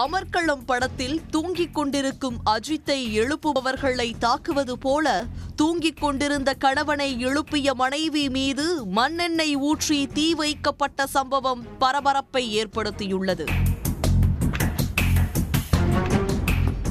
அமர்க்களம் படத்தில் தூங்கிக் கொண்டிருக்கும் அஜித்தை எழுப்புபவர்களை தாக்குவது போல தூங்கிக் கொண்டிருந்த கணவனை எழுப்பிய மனைவி மீது மண்ணெண்ணெய் ஊற்றி தீ வைக்கப்பட்ட சம்பவம் பரபரப்பை ஏற்படுத்தியுள்ளது.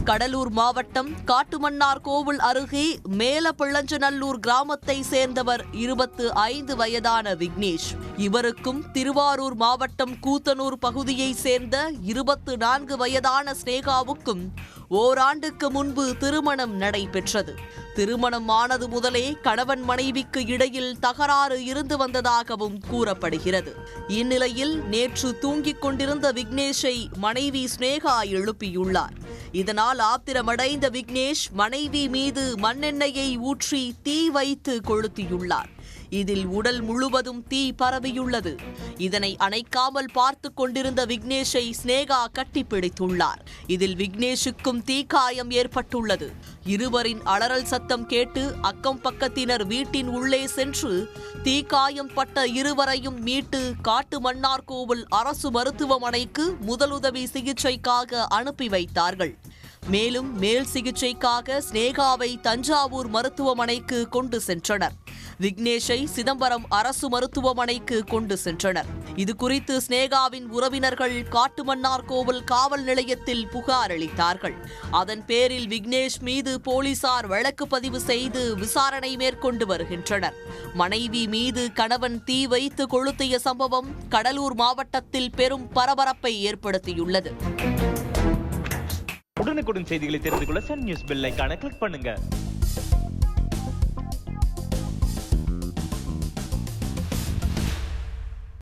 கடலூர் மாவட்டம் காட்டுமன்னார் கோவில் அருகே மேலப்பிள்ளஞ்சநல்லூர் கிராமத்தை சேர்ந்தவர் இருபத்து ஐந்து வயதான விக்னேஷ். இவருக்கும் திருவாரூர் மாவட்டம் கூத்தனூர் பகுதியை சேர்ந்த இருபத்து நான்கு வயதான ஸ்னேகாவுக்கும் ஓராண்டுக்கு முன்பு திருமணம் நடைபெற்றது. திருமணம் ஆனது முதலே கணவன் மனைவிக்கு இடையில் தகராறு இருந்து வந்ததாகவும் கூறப்படுகிறது. இந்நிலையில் நேற்று தூங்கிக் கொண்டிருந்த விக்னேஷை மனைவி ஸ்னேகா எழுப்பியுள்ளார். இதனால் ஆத்திரமடைந்த விக்னேஷ் மனைவி மீது மண்ணெண்ணெயை ஊற்றி தீ வைத்து கொளுத்தியுள்ளார். இதில் உடல் முழுவதும் தீ பரவியுள்ளது. இதனை அணைக்காமல் பார்த்து கொண்டிருந்த விக்னேஷை ஸ்னேகா கட்டிப்பிடித்துள்ளார். இதில் விக்னேஷுக்கும் தீக்காயம் ஏற்பட்டுள்ளது. இருவரின் அலறல் சத்தம் கேட்டு அக்கம் பக்கத்தினர் வீட்டின் உள்ளே சென்று தீக்காயம் பட்ட இருவரையும் மீட்டு காட்டு மன்னார்கோவில் அரசு மருத்துவமனைக்கு முதலுதவி சிகிச்சைக்காக அனுப்பி வைத்தார்கள். மேலும் மேல் சிகிச்சைக்காக ஸ்னேகாவை தஞ்சாவூர் மருத்துவமனைக்கு கொண்டு சென்றனர். விக்னேஷை சிதம்பரம் அரசு மருத்துவமனைக்கு கொண்டு சென்றனர். இது குறித்து ஸ்னேகாவின் உறவினர்கள் காட்டுமன்னார் கோவில் காவல் நிலையத்தில் புகார் அளித்தார்கள். அதன் பேரில் விக்னேஷ் மீது போலீசார் வழக்கு பதிவு செய்து விசாரணை மேற்கொண்டு வருகின்றனர். மனைவி மீது கணவன் தீ வைத்து கொளுத்திய சம்பவம் கடலூர் மாவட்டத்தில் பெரும் பரபரப்பை ஏற்படுத்தியுள்ளது. உடனுக்குடன் செய்திகளை தெரிந்து கொள்ள சன் நியூஸ் பெல்லைக்கான கிளிக் பண்ணுங்க.